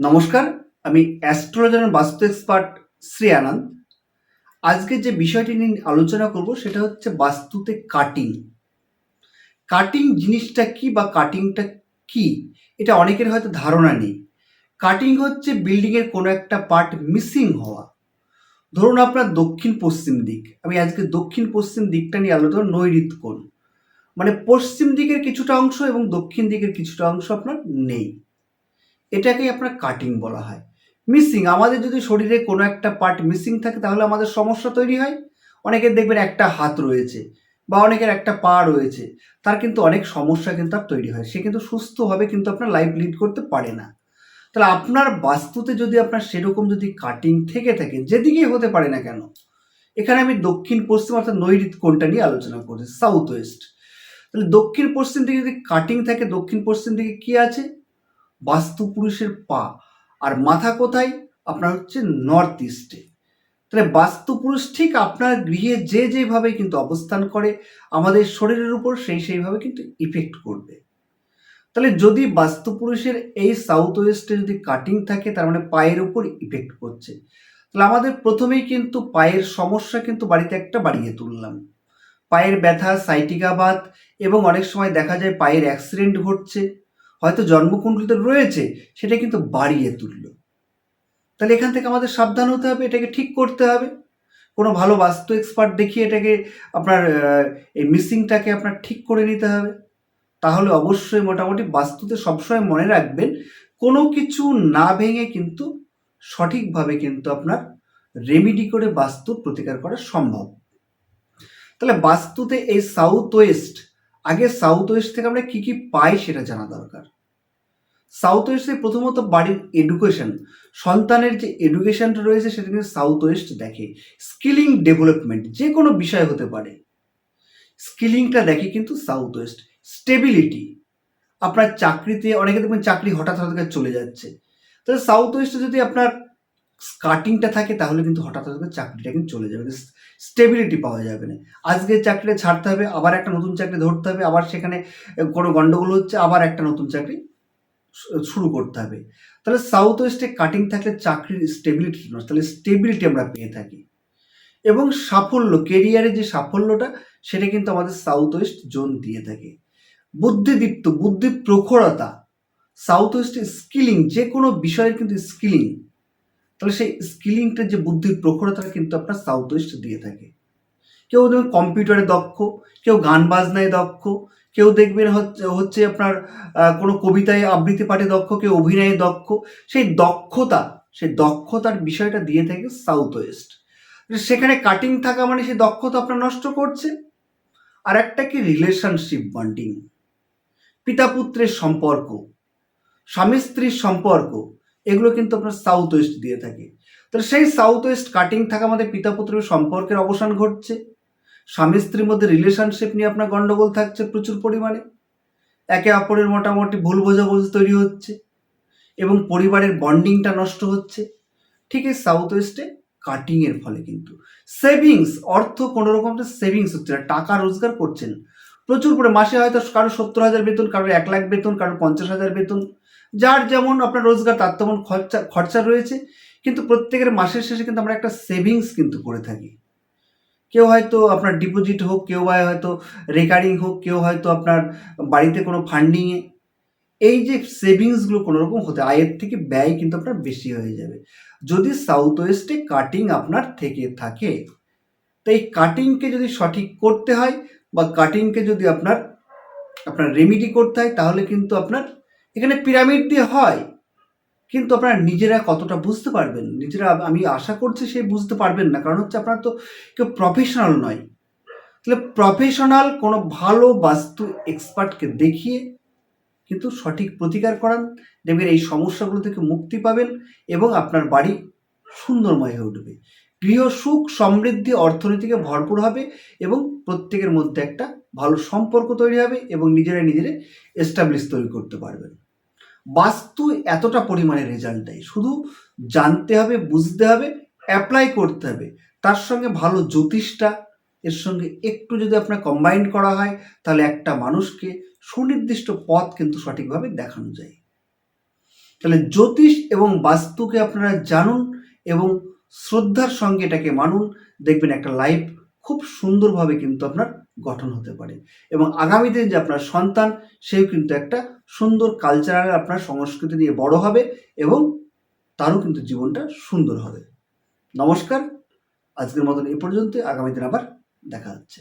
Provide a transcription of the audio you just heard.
নমস্কার, আমি অ্যাস্ট্রোলজার বাস্তু এক্সপার্ট শ্রী আনন্দ। আজকে যে বিষয়টি নিয়ে আলোচনা করব সেটা হচ্ছে বাস্তুতে কাটিং কাটিং জিনিসটা কি বা কাটিংটা কি, এটা অনেকের হয়তো ধারণা নেই। কাটিং হচ্ছে বিল্ডিংয়ের কোনো একটা পার্ট মিসিং হওয়া। ধরুন আপনার দক্ষিণ পশ্চিম দিক। আমি আজকে দক্ষিণ পশ্চিম দিকটা নিয়ে আলোচনা নৈরিত কোণ। মানে পশ্চিম দিকের কিছুটা অংশ এবং দক্ষিণ দিকের কিছুটা অংশ আপনার নেই। এটাকেই আপনার কাটিং বলা হয়। মিসিং আমাদের যদি শরীরে কোনো একটা পার্ট মিসিং থাকে, তাহলে আমাদের সমস্যা তৈরি হয়। অনেকের দেখবেন একটা হাত রয়েছে বা অনেকের একটা পা রয়েছে, তার কিন্তু অনেক সমস্যা কিন্তু আর তৈরি হয়। সে কিন্তু সুস্থভাবে কিন্তু আপনার লাইফ লিড করতে পারে না। তাহলে আপনার বাস্তুতে যদি আপনার সেরকম যদি কাটিং থেকে থাকে, যেদিকেই হতে পারে না কেন, এখানে আমি দক্ষিণ, পশ্চিম অর্থাৎ নৈরিত কোনটা নিয়ে আলোচনা করছি সাউথ ওয়েস্ট তাহলে দক্ষিণ, পশ্চিম দিকে যদি কাটিং থাকে, দক্ষিণ, পশ্চিম দিকে কি আছে? বাস্তু পুরুষের পা। আর মাথা কোথায়? আপনার হচ্ছে নর্থ ইস্টে তাহলে বাস্তু পুরুষ ঠিক আপনার গৃহে যে যেভাবে কিন্তু অবস্থান করে, আমাদের শরীরের উপর সেই সেইভাবে কিন্তু ইফেক্ট করবে। তাহলে যদি বাস্তু পুরুষের এই সাউথ ওয়েস্টে যদি কাটিং থাকে, তার মানে পায়ের উপর ইফেক্ট করছে তাহলে আমাদের প্রথমেই কিন্তু পায়ের সমস্যা কিন্তু বাড়িতে একটা বাড়িয়ে তুললাম। পায়ের ব্যথা সাইটিকাবাত এবং অনেক সময় দেখা যায় পায়ের অ্যাক্সিডেন্ট ঘটছে। হয়তো জন্মকুণ্ডলিতে রয়েছে, সেটা কিন্তু বাড়িয়ে তুলল। তাহলে এখান থেকে আমাদের সাবধান হতে হবে, এটাকে ঠিক করতে হবে। কোনো ভালো বাস্তু এক্সপার্ট দেখিয়ে এটাকে আপনার এই মিসিংটাকে আপনার ঠিক করে নিতে হবে। তাহলে অবশ্যই মোটামুটি বাস্তুতে সবসময় মনে রাখবেন, কোনো কিছু না ভেঙে কিন্তু সঠিকভাবে কিন্তু আপনার রেমিডি করে বাস্তুর প্রতিকার করা সম্ভব। তাহলে বাস্তুতে এই সাউথ ওয়েস্ট আগে সাউথ ওয়েস্ট থেকে আমরা কী কী পাই সেটা জানা দরকার। সাউথ ওয়েস্টে প্রথমত বাড়ির এডুকেশন সন্তানের যে এডুকেশনটা রয়েছে সেটা কিন্তু সাউথ ওয়েস্ট দেখে। স্কিলিং ডেভেলপমেন্ট যে কোনো বিষয় হতে পারে। স্কিলিংটা দেখে কিন্তু সাউথ ওয়েস্ট স্টেবিলিটি আপনার চাকরিতে অনেকে দেখবেন চাকরি হঠাৎ হঠাৎ চলে যাচ্ছে। তাহলে সাউথ ওয়েস্টে যদি আপনার কাটিংটা থাকে, তাহলে কিন্তু হঠাৎ হঠাৎ করে চাকরিটা কিন্তু চলে যাবে স্টেবিলিটি পাওয়া যাবে না। আজকে চাকরিটা ছাড়তে হবে, আবার একটা নতুন চাকরি ধরতে হবে, আবার সেখানে কোনো গণ্ডগোল হচ্ছে, আবার একটা নতুন চাকরি শুরু করতে হবে। তাহলে সাউথ ওয়েস্টে কাটিং থাকলে চাকরির স্টেবিলিটি নয়, তাহলে স্টেবিলিটি আমরা পেয়ে থাকি। এবং সাফল্য কেরিয়ারে যে সাফল্যটা, সেটা কিন্তু আমাদের সাউথ ওয়েস্ট জোন দিয়ে থাকে। বুদ্ধিদীপ্ত বুদ্ধি প্রখরতা সাউথ ওয়েস্টে স্কিলিং যে কোনো বিষয়ের কিন্তু স্কিলিং তাহলে সেই স্কিলিংটা যে বুদ্ধির প্রখরতাটা কিন্তু আপনার সাউথ ওয়েস্ট দিয়ে থাকে। কেউ দেখবেন কম্পিউটারে দক্ষ, কেউ গান বাজনায় দক্ষ, কেউ দেখবেন হচ্ছে হচ্ছে আপনার কোনো কবিতায় আবৃত্তি পাঠে দক্ষ, কেউ অভিনয়ে দক্ষ। সেই দক্ষতা, সেই দক্ষতার বিষয়টা দিয়ে থাকে সাউথ ওয়েস্ট সেখানে কাটিং থাকা মানে সেই দক্ষতা আপনার নষ্ট করছে। আর একটা কি? রিলেশনশিপ বন্ডিং পিতা পুত্রের সম্পর্ক স্বামী স্ত্রীর সম্পর্ক এগুলো কিন্তু আপনার সাউথ ওয়েস্ট দিয়ে থাকে। তাহলে সেই সাউথ ওয়েস্ট কাটিং থাকা আমাদের পিতা পুত্রের সম্পর্কের অবসান ঘটছে। স্বামী স্ত্রীর মধ্যে রিলেশনশিপ নিয়ে আপনার গণ্ডগোল থাকছে প্রচুর পরিমাণে। একে অপরের মোটামুটি ভুল বোঝাবুঝি তৈরি হচ্ছে এবং পরিবারের বন্ডিংটা নষ্ট হচ্ছে। ঠিক এই সাউথ ওয়েস্টে কাটিংয়ের ফলে কিন্তু। সেভিংস অর্থ কোনো রকম সেভিংস হচ্ছে না, টাকা রোজগার করছেন। প্রচুর করে মাসে হয়তো কারও সত্তর হাজার বেতন, কারোর এক লাখ বেতন, কারোর পঞ্চাশ হাজার বেতন। যার যেমন আপনার রোজগার, তার তেমন খরচা খরচা রয়েছে। কিন্তু প্রত্যেকের মাসের শেষে কিন্তু আমরা একটা সেভিংস কিন্তু করে থাকি। কেউ হয়তো আপনার ডিপোজিট হোক, কেউ হয়তো রেকারিং হোক, কেউ হয়তো আপনার বাড়িতে কোনো ফান্ডিংয়ে এই যে সেভিংসগুলো কোনো রকম হতে, আয়ের থেকে ব্যয় কিন্তু আপনার বেশি হয়ে যাবে। যদি সাউথ ওয়েস্টে কাটিং আপনার থেকে থাকে, তো এই কাটিংকে যদি সঠিক করতে হয়, বা কাটিংকে যদি আপনার আপনার রেমিডি করতে হয়, তাহলে কিন্তু আপনার এখানে পিরামিড দিয়ে হয়, কিন্তু আপনারা নিজেরা কতটা বুঝতে পারবেন? নিজেরা আমি আশা করছি সে বুঝতে পারবেন না, কারণ হচ্ছে আপনার তো কেউ প্রফেশনাল নয়। তাহলে প্রফেশনাল কোনো ভালো বাস্তু এক্সপার্টকে দেখিয়ে কিন্তু সঠিক প্রতিকার করান, দেখবেন এই সমস্যাগুলো থেকে মুক্তি পাবেন এবং আপনার বাড়ি সুন্দরময় হয়ে উঠবে। গৃহ সুখ, সমৃদ্ধি অর্থনীতিকে ভরপুর হবে এবং প্রত্যেকের মধ্যে একটা ভালো সম্পর্ক তৈরি হবে এবং নিজেরা নিজেরা এস্টাবলিশ তৈরি করতে পারবেন। বাস্তু এতটা পরিমাণে রেজাল্ট দেয়। শুধু জানতে হবে, বুঝতে হবে অ্যাপ্লাই করতে হবে। তার সঙ্গে ভালো জ্যোতিষটা, এর সঙ্গে একটু যদি আপনার কম্বাইন করা হয়, তাহলে একটা মানুষকে সুনির্দিষ্ট পথ কিন্তু সঠিকভাবে দেখানো যায়। তাহলে জ্যোতিষ এবং বাস্তুকে আপনারা জানুন এবং শ্রদ্ধার সঙ্গে এটাকে মানুন, দেখবেন একটা লাইফ খুব সুন্দরভাবে কিন্তু আপনার গঠন হতে পারে। এবং আগামী দিন যে আপনার সন্তান, সেও কিন্তু একটা সুন্দর কালচারাল আপনার সংস্কৃতি নিয়ে বড় হবে এবং তারও কিন্তু জীবনটা সুন্দর হবে। নমস্কার, আজকের মতন এ পর্যন্ত আগামী দিন আবার দেখা হচ্ছে।